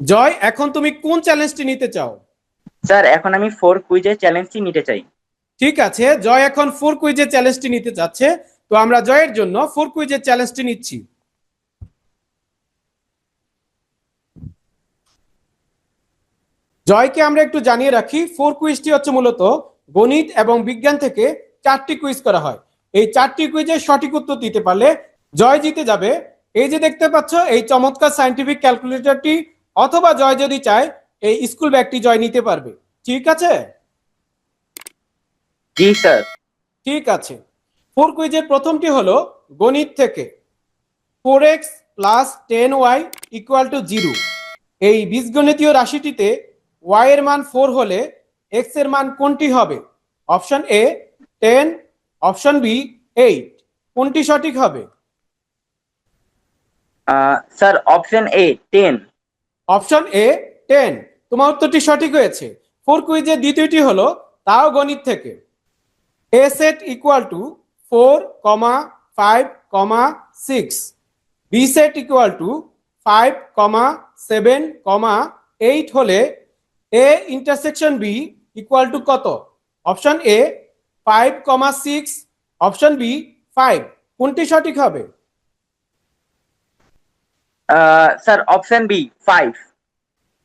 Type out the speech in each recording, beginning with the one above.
জয় এখন তুমি কোন চ্যালেঞ্জটি নিতে চাও? স্যার এখন আমি ফোর কুইজের চ্যালেঞ্জটি নিতে চাই। ঠিক আছে জয় এখন ফোর কুইজের চ্যালেঞ্জটি নিতে চাচ্ছে তো আমরা জয়ের জন্য ফোর কুইজের চ্যালেঞ্জটি নিচ্ছি। জয়কে আমরা একটু জানিয়ে রাখি ফোর কুইজটি হচ্ছে মূলত গণিত এবং বিজ্ঞান থেকে চারটি কুইজ করা হয়। এই চারটি কুইজের সঠিক উত্তর দিতে পারলে জয় জিতে যাবে। এই যে দেখতে পাচ্ছ এই চমৎকার সাইন্টিফিক ক্যালকুলেটরটি অথবা জয় যদি চায় এই স্কুল ব্যাগটি জয় নিতে পারবে। ঠিক আছে? জি স্যার। ঠিক আছে। ফোর কুইজের প্রথমটি হলো গণিত থেকে। Four x plus ten y equal to zero. এই বীজগণিতীয় রাশিটিতে ওয়াই এর মান ফোর হলে এক্সের মান কোনটি হবে? Option A ten option B eight. কোনটি সঠিক হবে? Sir option A ten. Option A ten তোমার উত্তরটি সঠিক হয়েছে। ফোর কুইজের দ্বিতীয়টি হলো, তাও গণিত থেকে। A set equal to four comma five comma six B set equal to five comma seven comma eight হলে A intersection B equal to কত? Option A five comma six option B five কোনটি সঠিক হবে? Sir option B five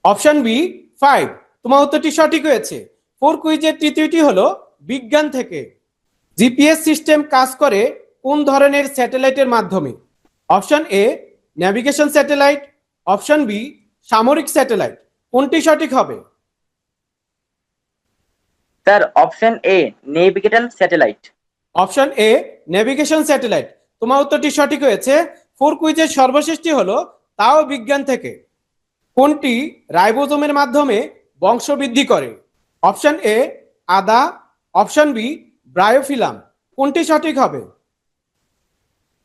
option B five তোমার উত্তরটি সঠিক হয়েছে। Four কুইজের তৃতীয়টি হলো বিজ্ঞান থেকে। জিপিএস সিস্টেম কাজ করে কোন ধরনের স্যাটেলাইটের মাধ্যমে? Option A navigation satellite option B সামরিক স্যাটেলাইট কোনটি সঠিক হবে? Sir option A navigational satellite option A navigation satellite তোমার উত্তরটি সঠিক হয়েছে। ফোর কুইজের সর্বশেষটি হলো তাও বিজ্ঞান থেকে। কোনটি রাইবোজোমের মাধ্যমে বংশবৃদ্ধি করে? অপশন এ আদা। Option B bryophyllum. কোনটি সঠিক হবে?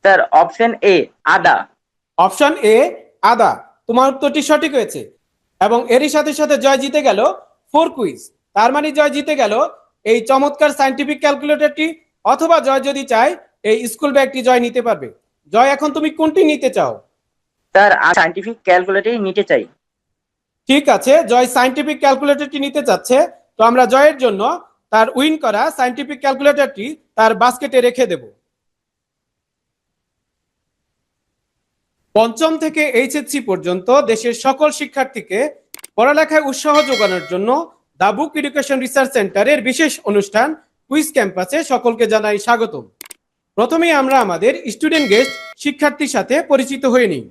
স্যার অপশন এ আদা। অপশন এ আদা। তোমার উত্তরটি সঠিক হয়েছে। এবং এরই সাথে সাথে জয় জিতে গেল ফোর কুইজ তার মানে জয় জিতে গেল এই চমৎকার সাইন্টিফিক ক্যালকুলেটরটি অথবা জয় যদি চায় এই স্কুল ব্যাগটি জয় নিতে পারবে। জয় এখন তুমি কোনটি নিতে চাও? স্যার সাইন্টিফিক ক্যালকুলেটর নিতে চাই। ঠিক আছে জয় সাইন্টিফিক ক্যালকুলেটরটি নিতে চাচ্ছে। তো আমরা জয়ের জন্য তার উইন করা সাইন্টিফিক ক্যালকুলেটরটি তার বাস্কেটে রেখে দেব। পঞ্চম থেকে এইচএসসি পর্যন্ত দেশের সকল শিক্ষার্থীকে পড়ালেখায় উৎসাহ যোগানোর জন্য দাবুক এডুকেশন রিসার্চ সেন্টারের বিশেষ অনুষ্ঠান কুইজ ক্যাম্পাসে সকলকে জানাই স্বাগতম। প্রথমেই আমরা আমাদের স্টুডেন্ট গেস্ট শিক্ষার্থীর সাথে পরিচিত হয়ে নিই।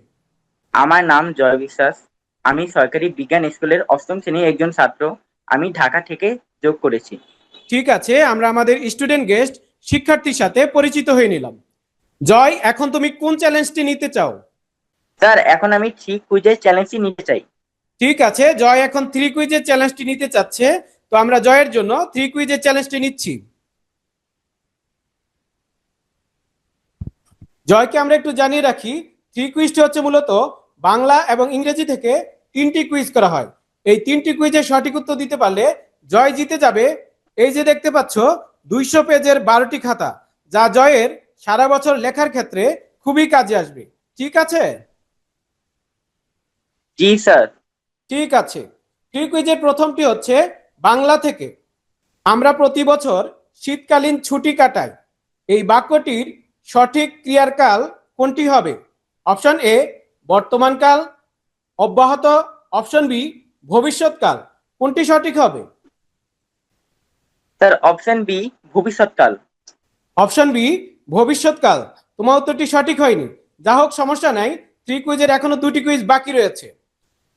আমার নাম জয় বিশ্বাস। আমি সরকারি বিজ্ঞান স্কুলের অষ্টম শ্রেণির একজন ছাত্র। আমি ঢাকা থেকে যোগ করেছি। ঠিক আছে আমরা আমাদের স্টুডেন্ট গেস্ট শিক্ষার্থীর সাথে পরিচিত হয়ে নিলাম। জয় এখন তুমি কোন চ্যালেঞ্জটি নিতে চাও? স্যার এখন আমি থ্রি কুইজের চ্যালেঞ্জটি নিতে চাই। ঠিক আছে জয় এখন থ্রি কুইজের চ্যালেঞ্জটি নিতে চাচ্ছে। তো আমরা জয়ের জন্য থ্রি কুইজের চ্যালেঞ্জটি নিচ্ছি। জয়কে আমরা একটু জানিয়ে রাখি থ্রি কুইজটি হচ্ছে মূলত বাংলা এবং ইংরেজি থেকে তিনটি কুইজ করা হয়। এই তিনটি কুইজের সঠিক উত্তর দিতে পারলে জয় জিতে যাবে। এই যে দেখতে পাচ্ছ দুইশো পেজের বারোটি খাতা যা জয়ের সারা বছর লেখার ক্ষেত্রে খুবই কাজে আসবে। ঠিক আছে? জি স্যার। ঠিক আছে। থ্রি কুইজের প্রথমটি হচ্ছে বাংলা থেকে। আমরা প্রতি বছর শীতকালীন ছুটি কাটাই। এই বাক্যটির সঠিক ক্রিয়ারকাল কোনটি হবে? অপশন এ বর্তমানকাল অব্যাহত অপশন বি ভবিষ্যৎকাল। কোনটি সঠিক হবে? স্যার অপশন বি ভবিষ্যৎকাল। অপশন বি ভবিষ্যৎকাল। তোমার উত্তরটি সঠিক হয়নি। যা হোক সমস্যা নাই। থ্রি কুইজের এখনও দুটি কুইজ বাকি রয়েছে।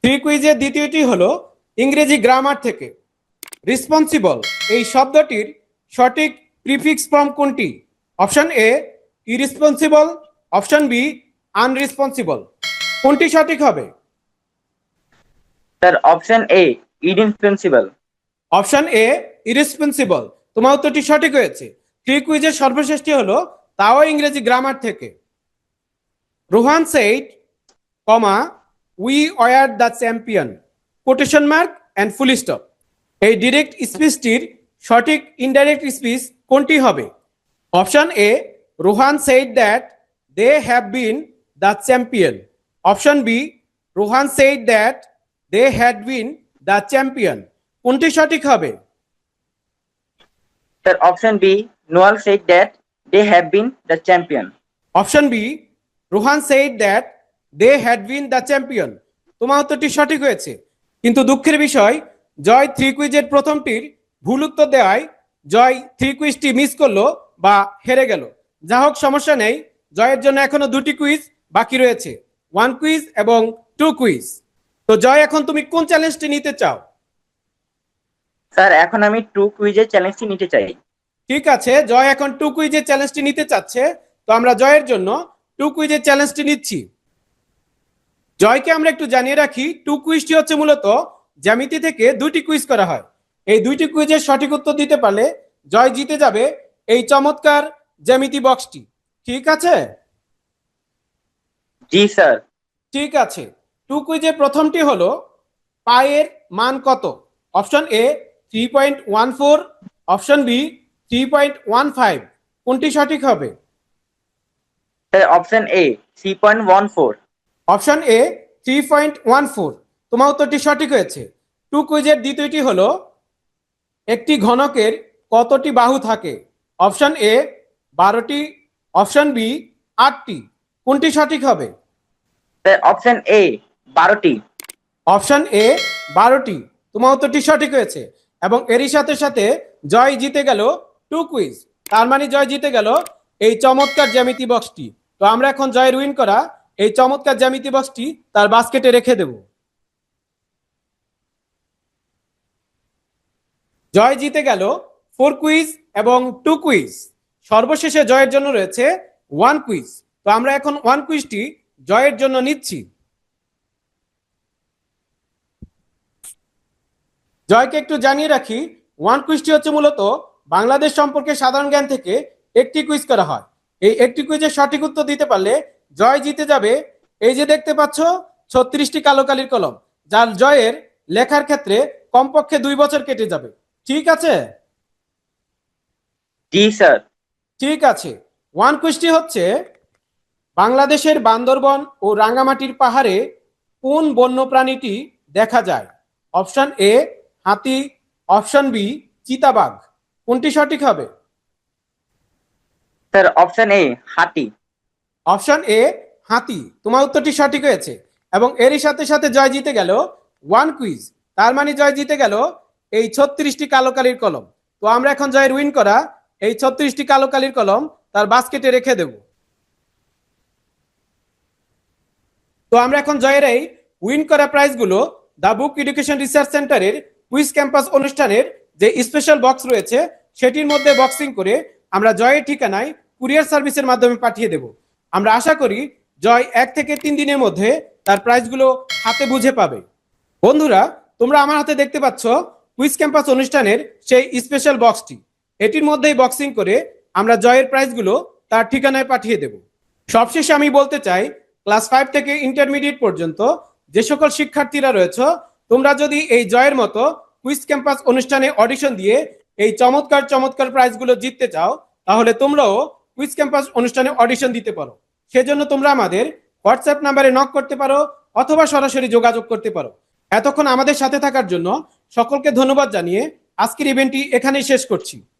থ্রি কুইজের দ্বিতীয়টি হলো ইংরেজি গ্রামার থেকে। রেসপন্সিবল এই শব্দটির সঠিক প্রিফিক্স ফর্ম কোনটি? Option A irresponsible option B unresponsible কোনটি সঠিক হবে? Sir option A in principle option A irresponsible তোমার উত্তরটি সঠিক হয়েছে। থ্রি কুইজের সর্বশেষটি হলো তাও ইংরেজি গ্রামার থেকে। Rohan said comma we were the champion quotation mark and full stop এই ডিরেক্ট স্পিচটির সঠিক ইনডাইরেক্ট স্পিচ কোনটি হবে? Option A Rohan said that they have been the champion option B Rohan said that they had been the champion কোনটি সঠিক হবে? Sir option B Noel said that they have been the champion option B Rohan said that they had been the champion তোমার উত্তরটি সঠিক হয়েছে। কিন্তু দুঃখের বিষয় জয় থ্রি কুইজের প্রথমটির ভুল উত্তর দেওয়ায় জয় থ্রি কুইজটি মিস করল বা হেরে গেল। যা হোক সমস্যা নেই। জয়ের জন্য এখনও দুটি কুইজ বাকি রয়েছে। ওয়ান কুইজ এবং টু কুইজ তো জয় এখন তুমি কোন চ্যালেঞ্জটি নিতে চাও? স্যার এখন আমি টু কুইজের চ্যালেঞ্জটি নিতে চাই। ঠিক আছে জয় এখন টু কুইজের চ্যালেঞ্জটি নিতে চাচ্ছে। তো আমরা জয়ের জন্য টু কুইজের চ্যালেঞ্জটি নিচ্ছি। জয়কে আমরা একটু জানিয়ে রাখি টু কুইজটি হচ্ছে মূলত জ্যামিতি থেকে দুটি কুইজ করা হয়। এই দুইটি কুইজের সঠিক উত্তর দিতে পারলে জয় জিতে যাবে। এই চমৎকার জ্যামিতি বক্সটি। ঠিক আছে? জি স্যার। ঠিক আছে। টু কুইজের প্রথমটি হলো পায়ের মান কত? Option A three point one four option B three point one five. কোনটি সঠিক হবে? Option A three point one four. Option A three point one four. তোমার উত্তরটি সঠিক হয়েছে। টু কুইজের দ্বিতীয়টি হলো একটি ঘনকের কতটি বাহু থাকে? অপশন এ বারোটি অপশন বি আটটি। কোনটি সঠিক হবে? অপশন এ বারোটি। অপশন এ বারোটি। তোমার উত্তরটি সঠিক হয়েছে এবং এরই সাথে সাথে জয় জিতে গেল টু কুইজ। তার মানে জয় জিতে গেল এই চমৎকার জ্যামিতি বক্সটি। তো আমরা এখন জয়ের উইন করা এই চমৎকার জ্যামিতি বক্সটি তার বাস্কেটে রেখে দেব। জয় জিতে গেল ফোর কুইজ এবং টু কুইজ। সর্বশেষে জয়ের জন্য রয়েছে ওয়ান কুইজ। তো আমরা এখন ওয়ান কুইজটি জয়ের জন্য নিচ্ছি। জয়কে একটু জানিয়ে রাখি, ওয়ান কুইজটি হচ্ছে মূলত বাংলাদেশ সম্পর্কে সাধারণ জ্ঞান থেকে একটি কুইজ করা হয়। এই একটি কুইজের সঠিক উত্তর দিতে পারলে জয় জিতে যাবে। এই যে দেখতে পাচ্ছ, ছত্রিশটি কালো কালির কলম, যার জয়ের লেখার ক্ষেত্রে কমপক্ষে দুই বছর কেটে যাবে। ঠিক আছে? জি, স্যার। ঠিক আছে। ওয়ান কুইজটি হচ্ছে বাংলাদেশের বান্দরবন ও রাঙ্গামাটির পাহাড়ে কোন বন্যপ্রাণীটি দেখা যায়? অপশন এ হাতি। অপশন বি চিতাবাঘ। কোনটি সঠিক হবে? স্যার অপশন এ হাতি। অপশন এ হাতি। তোমার উত্তরটি সঠিক হয়েছে। এবং এরই সাথে সাথে জয় জিতে গেল ওয়ান কুইজ তার মানে জয় জিতে গেল এই ছত্রিশটি কালো কালির কলম। তো আমরা এখন জয়ের উইন করা এই ছত্রিশটি কালো কালির কলম তার বাস্কেটে রেখে দেব। তো আমরা এখন জয়ের এই উইন করা প্রাইজগুলো দ্য বুক এডুকেশন রিসার্চ সেন্টারের কুইজ ক্যাম্পাস অনুষ্ঠানের যে স্পেশাল বক্স রয়েছে, সেটির মধ্যে বক্সিং করে আমরা জয়ের ঠিকানায় কুরিয়ার সার্ভিসের মাধ্যমে পাঠিয়ে দেব। আমরা আশা করি জয় এক থেকে তিন দিনের মধ্যে তার প্রাইজগুলো হাতে বুঝে পাবে। বন্ধুরা, তোমরা আমার হাতে দেখতে পাচ্ছ কুইজ ক্যাম্পাস অনুষ্ঠানের সেই স্পেশাল বক্সটি। এটির মধ্যেই বক্সিং করে আমরা জয়ের প্রাইজগুলো তার ঠিকানায় পাঠিয়ে দেব। সবশেষে আমি বলতে চাই ক্লাস ফাইভ থেকে ইন্টারমিডিয়েট পর্যন্ত যে সকল শিক্ষার্থীরা রয়েছে, তোমরা যদি এই জয়ের মতো কুইজ ক্যাম্পাস অনুষ্ঠানে অডিশন দিয়ে এই চমৎকার চমৎকার প্রাইজগুলো জিততে চাও, তাহলে তোমরাও কুইজ ক্যাম্পাস অনুষ্ঠানে অডিশন দিতে পারো। সেজন্য তোমরা আমাদের হোয়াটসঅ্যাপ নাম্বারে নক করতে পারো অথবা সরাসরি যোগাযোগ করতে পারো। এতক্ষণ আমাদের সাথে থাকার জন্য সকলকে ধন্যবাদ জানিয়ে আজকের ইভেন্টটি এখানেই শেষ করছি।